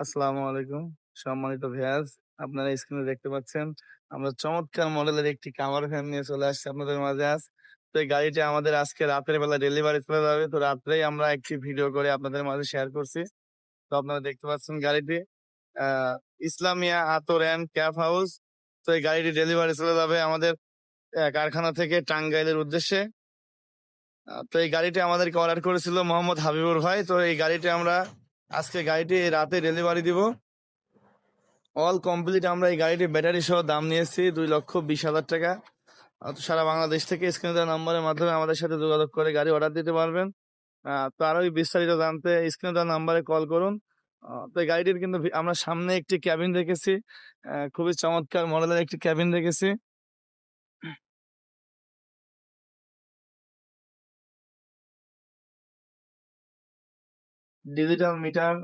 আসসালামু আলাইকুম। সম্মানিত ভিউয়ার্স, আপনারা স্ক্রিনে দেখতে পাচ্ছেন, আমরা চমৎকার মডেলের একটি কাভার ফ্যান নিয়ে চলে আসছি আপনাদের মাঝে আজ। তো এই গাড়িটি আমাদের আজকে রাতের বেলা ডেলিভারি চলে যাবে। তো রাত্রেই আমরা একটি ভিডিও করে আপনাদের মাঝে শেয়ার করছি। তো আপনারা দেখতে পাচ্ছেন গাড়িটি ইসলামিয়া আতর অ্যান্ড ক্যাব হাউস। তো এই গাড়িটি ডেলিভারি চলে যাবে আমাদের কারখানা থেকে টাঙ্গাইলের উদ্দেশ্যে। তো এই গাড়িটি আমাদেরকে অর্ডার করেছিল মোহাম্মদ হাবিবুর ভাই। তো এই গাড়িটি আমরা আজকে গাড়িটি রাতে ডেলিভারি দিব। অল কমপ্লিট আমরা এই গাড়িটির ব্যাটারি সহ দাম নিয়েছি দুই লক্ষ বিশ হাজার টাকা। সারা বাংলাদেশ থেকে স্ক্রিনে দেওয়া নাম্বারের মাধ্যমে আমাদের সাথে যোগাযোগ করে গাড়ি অর্ডার দিতে পারবেন। তো আরও বিস্তারিত জানতে স্ক্রিনে দেওয়া নাম্বারে কল করুন। তো গাড়িটির কিন্তু আমরা সামনে একটি ক্যাবিন রেখেছি। খুবই চমৎকার মডেলের একটি ক্যাবিন রেখেছি। ডিজিটাল মিটার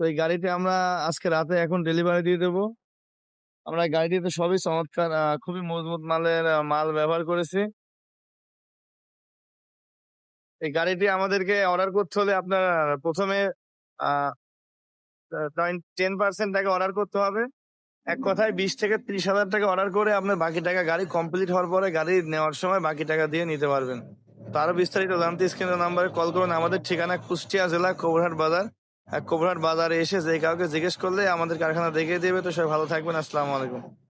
তো এই গাড়িটি আমরা আজকে রাতে এখন ডেলিভারি দিয়ে দেবো। আমরা গাড়িটিতে সবই চমৎকার খুবই মজবুত মালের মাল ব্যবহার করেছি। এই গাড়িটি আমাদেরকে অর্ডার করতে হলে আপনার প্রথমে টেন পার্সেন্ট টাকা অর্ডার করতে হবে। এক কথায় বিশ থেকে ত্রিশ হাজার টাকা অর্ডার করে আপনার বাকি টাকা গাড়ি কমপ্লিট হওয়ার পরে গাড়ি নেওয়ার সময় বাকি টাকা দিয়ে নিতে পারবেন। তো আরও বিস্তারিত জানতে স্ক্রিনের নাম্বারে কল করুন। আমাদের ঠিকানা কুষ্টিয়া জেলা কোবরহাট বাজার। কোবরহাট বাজারে এসে যে কাউকে জিজ্ঞেস করলে আমাদের কারখানা দেখিয়ে দেবে। তো সবাই ভালো থাকবেন। আসসালামু আলাইকুম।